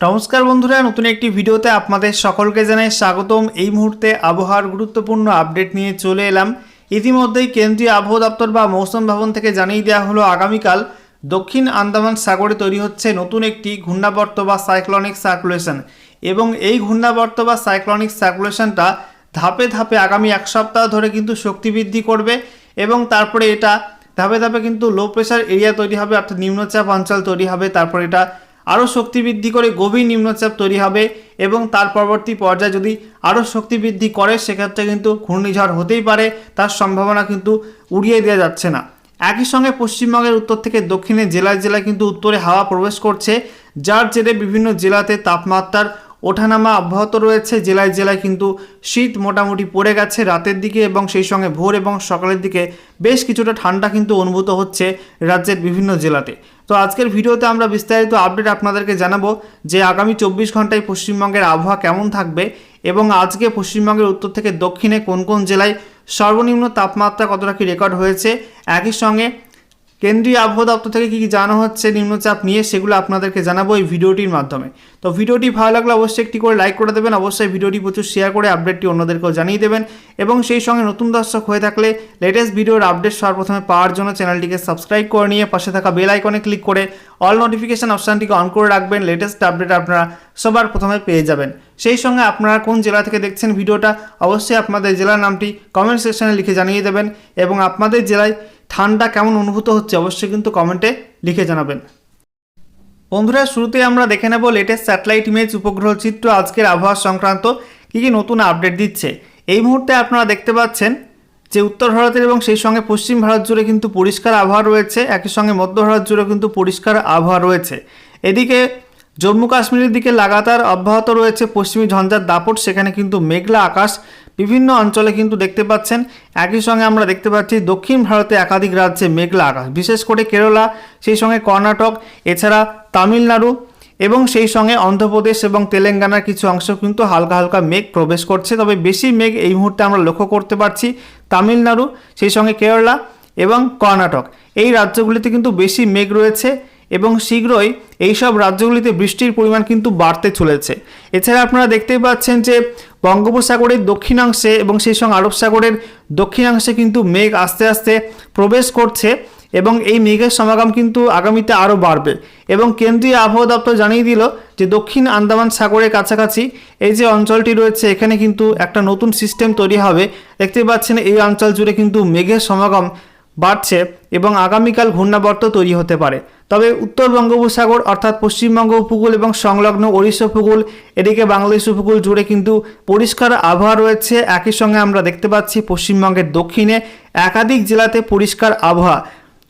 নমস্কার বন্ধুরা, নতুন একটি ভিডিওতে আপনাদের সকলকে জানাই স্বাগতম। এই মুহূর্তে আবহাওয়ার গুরুত্বপূর্ণ আপডেট নিয়ে চলে এলাম। ইতিমধ্যেই কেন্দ্রীয় আবহাওয়া দপ্তর বা মৌসুম ভবন থেকে জানিয়ে দেওয়া হলো, আগামীকাল দক্ষিণ আন্দামান সাগরে তৈরি হচ্ছে নতুন একটি ঘূর্ণাবর্ত বা সাইক্লনিক সার্কুলেশন এবং এই ঘূর্ণাবর্ত বা সাইক্লনিক সার্কুলেশনটা ধাপে ধাপে আগামী এক সপ্তাহ ধরে কিন্তু শক্তি বৃদ্ধি করবে এবং তারপরে এটা ধাপে ধাপে কিন্তু লো প্রেশার এরিয়া তৈরি হবে, অর্থাৎ নিম্নচাপ অঞ্চল তৈরি হবে, তারপর এটা আরও শক্তি বৃদ্ধি করে গভীর নিম্নচাপ তৈরি হবে এবং তার পরবর্তী পর্যায়ে যদি আরও শক্তি বৃদ্ধি করে, সেক্ষেত্রে কিন্তু ঘূর্ণিঝড় হতেই পারে। তার সম্ভাবনা কিন্তু উড়িয়ে দেওয়া যাচ্ছে না। একই সঙ্গে পশ্চিমবঙ্গের উত্তর থেকে দক্ষিণে জেলায় জেলায় কিন্তু উত্তরে হাওয়া প্রবেশ করছে, যার জেরে বিভিন্ন জেলাতে তাপমাত্রার ওঠানামা অব্যাহত রয়েছে। জেলায় জেলায় কিন্তু শীত মোটামুটি পড়ে গেছে রাতের দিকে এবং সেই সঙ্গে ভোর এবং সকালের দিকে বেশ কিছুটা ঠান্ডা কিন্তু অনুভূত হচ্ছে রাজ্যের বিভিন্ন জেলাতে। তো আজকের ভিডিওতে আমরা বিস্তারিত আপডেট আপনাদেরকে জানাব যে আগামী চব্বিশ ঘন্টায় পশ্চিমবঙ্গের আবহাওয়া কেমন থাকবে এবং আজকে পশ্চিমবঙ্গের উত্তর থেকে দক্ষিণে কোন কোন জেলায় সর্বনিম্ন তাপমাত্রা কতটা কি রেকর্ড হয়েছে? একই সঙ্গে কেন্দ্রীয় আবহাওয়া দপ্তর থেকে কী কী জানানো হচ্ছে, নিম্নচাপ নিয়ে সেগুলো আপনাদেরকে জানাব এই ভিডিওটির মাধ্যমে। তো ভিডিওটি ভালো লাগলে অবশ্যই একটি করে লাইক করে দেবেন, অবশ্যই ভিডিওটি প্রচুর শেয়ার করে আপডেটটি অন্যদেরকেও জানিয়ে দেবেন এবং সেই সঙ্গে নতুন দর্শক হয়ে থাকলে লেটেস্ট ভিডিওর আপডেট সর্বপ্রথমে পাওয়ার জন্য চ্যানেলটিকে সাবস্ক্রাইব করে নিয়ে পাশে থাকা বেল আইকনে ক্লিক করে অল নোটিফিকেশান অপশানটিকে অন করে রাখবেন লেটেস্ট আপডেট আপনারা সবার প্রথমে পেয়ে যাবেন। সেই সঙ্গে আপনারা কোন জেলা থেকে দেখছেন ভিডিওটা অবশ্যই আপনাদের জেলার নামটি কমেন্ট সেকশনে লিখে জানিয়ে দেবেন এবং আপনাদের জেলায় ঠান্ডা কেমন অনুভূত হচ্ছে অবশ্যই কিন্তু কমেন্টে লিখে জানাবেন। বন্ধুরা শুরুতে আমরা দেখে নেব লেটেস্ট স্যাটেলাইট ইমেজ উপগ্রহ চিত্র আজকের আবহাওয়া সংক্রান্ত কী কী নতুন আপডেট দিচ্ছে। এই মুহূর্তে আপনারা দেখতে পাচ্ছেন যে উত্তর ভারতের এবং সেই সঙ্গে পশ্চিম ভারত জুড়ে কিন্তু পরিষ্কার আবহাওয়া রয়েছে, একই সঙ্গে মধ্য ভারত জুড়ে কিন্তু পরিষ্কার আবহাওয়া রয়েছে। এদিকে জম্মু কাশ্মীরের দিকে লাগাতার অব্যাহত রয়েছে পশ্চিমী ঝঞ্ঝার দাপট। সেখানে কিন্তু মেঘলা আকাশ। বিভিন্ন অঞ্চলে কিন্তু দেখতে পাচ্ছেন। একই সঙ্গে আমরা দেখতে পাচ্ছি দক্ষিণ ভারতে একাধিক রাজ্যে মেঘলা আকাশ। বিশেষ করে কেরলা, সেই সঙ্গে কর্ণাটক, এছাড়া তামিলনাড়ু এবং সেই সঙ্গে অন্ধ্রপ্রদেশ এবং তেলেঙ্গানার কিছু অংশ কিন্তু হালকা হালকা মেঘ প্রবেশ করছে। তবে বেশি মেঘ এই মুহূর্তে আমরা লক্ষ্য করতে পারছি তামিলনাড়ু, সেই সঙ্গে কেরলা এবং কর্ণাটক। এই রাজ্যগুলিতে কিন্তু বেশি মেঘ রয়েছে। এবং শীঘ্রই এইসব রাজ্যগুলিতে বৃষ্টির পরিমাণ কিন্তু বাড়তে চলেছে। এছাড়া আপনারা দেখতেই পাচ্ছেন যে বঙ্গোপসাগরের দক্ষিণাংশে এবং সেই সঙ্গে আরব সাগরের দক্ষিণাংশে কিন্তু মেঘ আস্তে আস্তে প্রবেশ করছে এবং এই মেঘের সমাগম কিন্তু আগামীতে আরও বাড়বে। এবং কেন্দ্রীয় আবহাওয়া দপ্তর জানিয়ে দিল যে দক্ষিণ আন্দামান সাগরের কাছাকাছি এই যে অঞ্চলটি রয়েছে, এখানে কিন্তু একটা নতুন সিস্টেম তৈরি হবে। দেখতে পাচ্ছেন এই অঞ্চল জুড়ে কিন্তু মেঘের সমাগম বাড়ছে এবং আগামীকাল ঘূর্ণাবর্ত তৈরি হতে পারে। তবে উত্তর বঙ্গোপসাগর অর্থাৎ পশ্চিমবঙ্গ উপকূল এবং সংলগ্ন ওড়িশা উপকূল, এদিকে বাংলাদেশ উপকূল জুড়ে কিন্তু পরিষ্কার আবহাওয়া রয়েছে। একই সঙ্গে আমরা দেখতে পাচ্ছি পশ্চিমবঙ্গের দক্ষিণে একাধিক জেলাতে পরিষ্কার আবহাওয়া।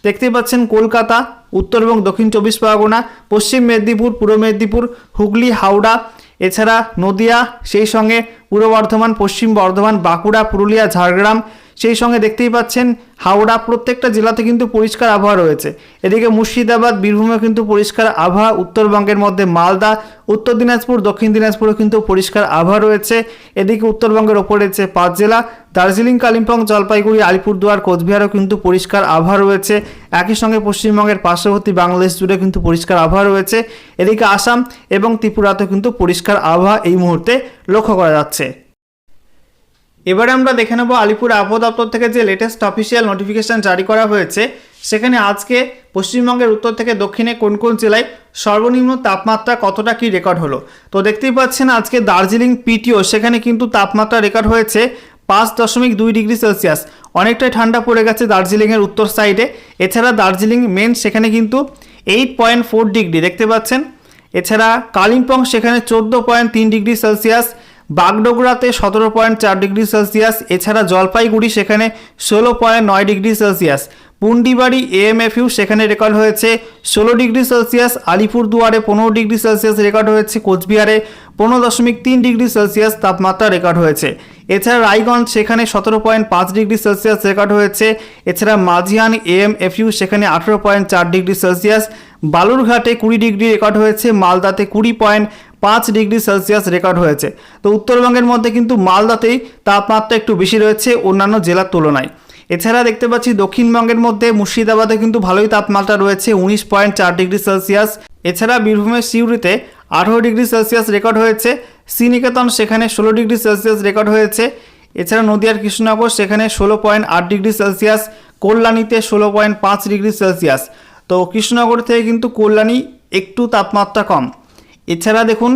দেখতে পাচ্ছেন কলকাতা, উত্তর এবং দক্ষিণ চব্বিশ পরগনা, পশ্চিম মেদিনীপুর, পূর্ব মেদিনীপুর, হুগলি, হাওড়া, এছাড়া নদিয়া, সেই সঙ্গে পূর্ব বর্ধমান, পশ্চিম বর্ধমান, বাঁকুড়া, পুরুলিয়া, ঝাড়গ্রাম সেই সঙ্গে দেখতেই পাচ্ছেন হাওড়া প্রত্যেকটা জেলাতে কিন্তু পরিষ্কার আবহাওয়া রয়েছে। এদিকে মুর্শিদাবাদ বীরভূমে কিন্তু পরিষ্কার আবহাওয়া, উত্তরবঙ্গের মধ্যে মালদা, উত্তর দিনাজপুর, দক্ষিণ দিনাজপুরে কিন্তু পরিষ্কার আবহাওয়া রয়েছে। এদিকে উত্তরবঙ্গের ওপরে রয়েছে পাঁচ জেলা, দার্জিলিং, কালিম্পং, জলপাইগুড়ি, আলিপুরদুয়ার, কোচবিহারও কিন্তু পরিষ্কার আবহাওয়া রয়েছে। একই সঙ্গে পশ্চিমবঙ্গের পার্শ্ববর্তী বাংলাদেশ জুড়ে কিন্তু পরিষ্কার আবহাওয়া রয়েছে। এদিকে আসাম এবং ত্রিপুরাতেও কিন্তু পরিষ্কার আবহাওয়া এই মুহূর্তে লক্ষ্য করা যাচ্ছে। এবারে আমরা দেখে নেব আলিপুর আবহাওয়া দপ্তর থেকে যে লেটেস্ট অফিসিয়াল নোটিফিকেশান জারি করা হয়েছে, সেখানে আজকে পশ্চিমবঙ্গের উত্তর থেকে দক্ষিণে কোন কোন জেলায় সর্বনিম্ন তাপমাত্রা কতটা কি রেকর্ড হলো? তো দেখতেই পাচ্ছেন আজকে দার্জিলিং পিটিও, সেখানে কিন্তু তাপমাত্রা রেকর্ড হয়েছে পাঁচ দশমিক দুই ডিগ্রি সেলসিয়াস। অনেকটাই ঠান্ডা পড়ে গেছে দার্জিলিংয়ের উত্তর সাইডে এছাড়া দার্জিলিং মেন সেখানে কিন্তু এইট পয়েন্ট ফোর ডিগ্রি, দেখতে পাচ্ছেন। এছাড়া কালিম্পং সেখানে চোদ্দ পয়েন্ট তিন ডিগ্রি সেলসিয়াস। বাগডোগরাতে সতেরো পয়েন্ট চার ডিগ্রি সেলসিয়াস, এছাড়া জলপাইগুড়ি সেখানে ষোলো পয়েন্ট নয় ডিগ্রি সেলসিয়াস। পুন্ডিবাড়ি এএমএফইউ সেখানে রেকর্ড হয়েছে ষোলো ডিগ্রি সেলসিয়াস, আলিপুরদুয়ারে পনেরো ডিগ্রি সেলসিয়াস রেকর্ড হয়েছে, কোচবিহারে পনেরো দশমিক তিন ডিগ্রি সেলসিয়াস তাপমাত্রা রেকর্ড হয়েছে। এছাড়া রায়গঞ্জ সেখানে সতেরো পয়েন্ট পাঁচ ডিগ্রি সেলসিয়াস রেকর্ড হয়েছে, এছাড়া মাঝিয়ান এএমএফইউ সেখানে আঠেরো পয়েন্ট চার ডিগ্রি সেলসিয়াস, বালুরঘাটে কুড়ি ডিগ্রি রেকর্ড হয়েছে, মালদাতে কুড়ি পয়েন্ট পাঁচ ডিগ্রি সেলসিয়াস রেকর্ড হয়েছে। তো উত্তরবঙ্গের মধ্যে কিন্তু মালদাতেই তাপমাত্রা একটু বেশি রয়েছে অন্যান্য জেলার তুলনায়। এছাড়া দেখতে পাচ্ছি দক্ষিণবঙ্গের মধ্যে মুর্শিদাবাদে কিন্তু ভালোই তাপমাত্রা রয়েছে, উনিশ পয়েন্ট চার ডিগ্রি সেলসিয়াস। এছাড়া বীরভূমের সিউড়িতে আঠেরো ডিগ্রি সেলসিয়াস রেকর্ড হয়েছে, শ্রীনিকেতন সেখানে ষোলো ডিগ্রি সেলসিয়াস রেকর্ড হয়েছে। এছাড়া নদিয়ার কৃষ্ণনগর সেখানে ষোলো পয়েন্ট আট ডিগ্রি সেলসিয়াস, কল্যাণীতে ষোলো পয়েন্ট পাঁচ ডিগ্রি সেলসিয়াস। তো কৃষ্ণনগর থেকে কিন্তু কল্যাণী একটু তাপমাত্রা কম। এছাড়া দেখুন,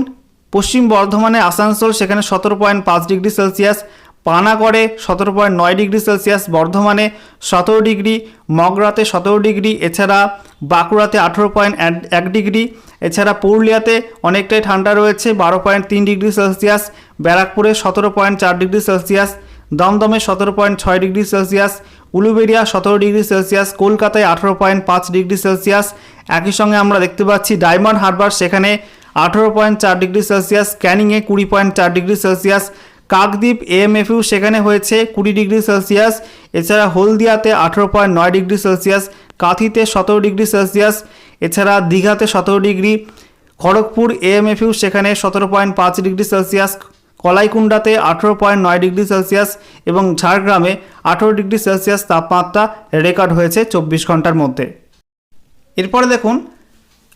পশ্চিম বর্ধমানে আসানসোল, সেখানে সতেরো পয়েন্ট পাঁচ ডিগ্রি সেলসিয়াস, পানাগড়ে সতেরো পয়েন্ট নয় ডিগ্রি সেলসিয়াস, বর্ধমানে সতেরো ডিগ্রি, মগরাতে সতেরো ডিগ্রি, এছাড়া বাঁকুড়াতে আঠেরো পয়েন্ট এক ডিগ্রি, এছাড়া পুরুলিয়াতে অনেকটাই ঠান্ডা রয়েছে, বারো পয়েন্ট তিন ডিগ্রি সেলসিয়াস, ব্যারাকপুরে সতেরো পয়েন্ট চার ডিগ্রি সেলসিয়াস, দমদমে সতেরো পয়েন্ট ছয় ডিগ্রি সেলসিয়াস, উলুবেড়িয়া সতেরো ডিগ্রি সেলসিয়াস, কলকাতায় আঠেরো পয়েন্ট পাঁচ ডিগ্রি সেলসিয়াস। একই সঙ্গে আমরা দেখতে পাচ্ছি, ডায়মন্ড হারবার, সেখানে আঠেরো পয়েন্ট চার ডিগ্রি সেলসিয়াস, ক্যানিংয়ে কুড়ি পয়েন্ট চার ডিগ্রি সেলসিয়াস, কাকদ্বীপ এএমএফইউ সেখানে হয়েছে কুড়ি ডিগ্রি সেলসিয়াস, এছাড়া হলদিয়াতে আঠেরো পয়েন্ট নয় ডিগ্রি সেলসিয়াস, কাঁথিতে সতেরো ডিগ্রি সেলসিয়াস, এছাড়া দীঘাতে সতেরো ডিগ্রি, খড়গপুর এএমএফইউ সেখানে সতেরো পয়েন্ট পাঁচ ডিগ্রি সেলসিয়াস কলাইকুণ্ডাতে আঠেরো পয়েন্ট নয় ডিগ্রি সেলসিয়াস এবং ঝাড়গ্রামে আঠেরো ডিগ্রি সেলসিয়াস তাপমাত্রা রেকর্ড হয়েছে চব্বিশ ঘণ্টার মধ্যে। এরপরে দেখুন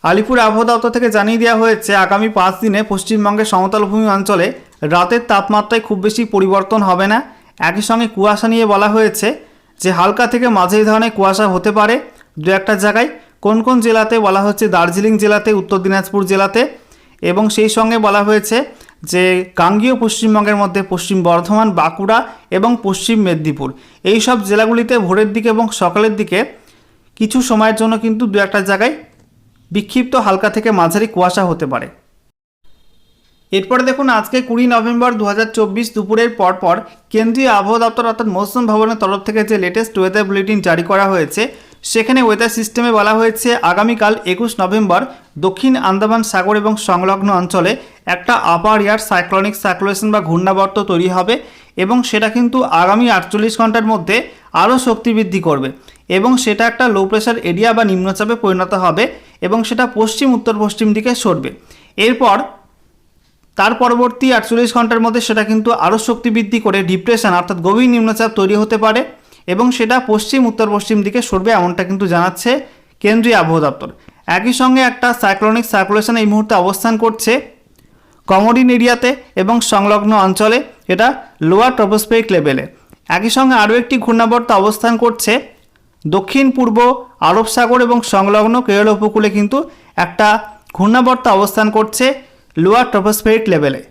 আলিপুর আবহাওয়া দপ্তর থেকে জানিয়ে দেওয়া হয়েছে, আগামী পাঁচ দিনে পশ্চিমবঙ্গের সমতলভূমি অঞ্চলে রাতের তাপমাত্রায় খুব বেশি পরিবর্তন হবে না। একই সঙ্গে কুয়াশা নিয়ে বলা হয়েছে যে, হালকা থেকে মাঝারি ধরনের কুয়াশা হতে পারে। দু একটা জায়গায় কোন কোন জেলাতে বলা হচ্ছে, দার্জিলিং জেলাতে, উত্তর দিনাজপুর জেলাতে এবং সেই সঙ্গে বলা হয়েছে যে, গাঙ্গীয় পশ্চিমবঙ্গের মধ্যে পশ্চিম বর্ধমান, বাঁকুড়া এবং পশ্চিম মেদিনীপুর। এই সব জেলাগুলিতে ভোরের দিকে এবং সকালের দিকে কিছু সময়ের জন্য কিন্তু দু একটা জায়গায় বিক্ষিপ্ত হালকা থেকে মাঝারি কুয়াশা হতে পারে। এরপরে দেখুন, আজকে কুড়ি নভেম্বর দু হাজার চব্বিশ দুপুরের পরপর কেন্দ্রীয় আবহাওয়া দপ্তর অর্থাৎ মৌসুম ভবনের তরফ থেকে যে লেটেস্ট ওয়েদার বুলেটিন জারি করা হয়েছে, সেখানে ওয়েদার সিস্টেমে বলা হয়েছে, আগামীকাল একুশ নভেম্বর দক্ষিণ আন্দামান সাগর এবং সংলগ্ন অঞ্চলে একটা আপার এয়ার সাইক্লনিক সার্কুলেশন বা ঘূর্ণাবর্ত তৈরি হবে এবং সেটা কিন্তু আগামী আটচল্লিশ ঘণ্টার মধ্যে আরও শক্তি বৃদ্ধি করবে এবং সেটা একটা লো প্রেশার এরিয়া বা নিম্নচাপে পরিণত হবে। এবং সেটা পশ্চিম, উত্তর, পশ্চিম দিকে সরবে। এরপর, তার পরবর্তী আটচল্লিশ ঘণ্টার মধ্যে সেটা কিন্তু আরও শক্তি বৃদ্ধি করে ডিপ্রেশন অর্থাৎ গভীর নিম্নচাপ তৈরি হতে পারে এবং সেটা পশ্চিম, উত্তর, পশ্চিম দিকে সরবে এমনটা কিন্তু জানাচ্ছে কেন্দ্রীয় আবহাওয়া দপ্তর। একই সঙ্গে একটা সাইক্লোনিক সার্কুলেশন এই মুহূর্তে অবস্থান করছে কমোডিন এরিয়াতে এবং সংলগ্ন অঞ্চলে, এটা লোয়ার ট্রপোস্পেরিক লেভেলে একই সঙ্গে আরও একটি ঘূর্ণাবর্ত অবস্থান করছে দক্ষিণ, পূর্ব, আরব সাগর এবং সংলগ্ন কেরল উপকূলে কিন্তু একটা ঘূর্ণাবর্ত অবস্থান করছে লোয়ার ট্রপোস্ফেরিক লেভেলে।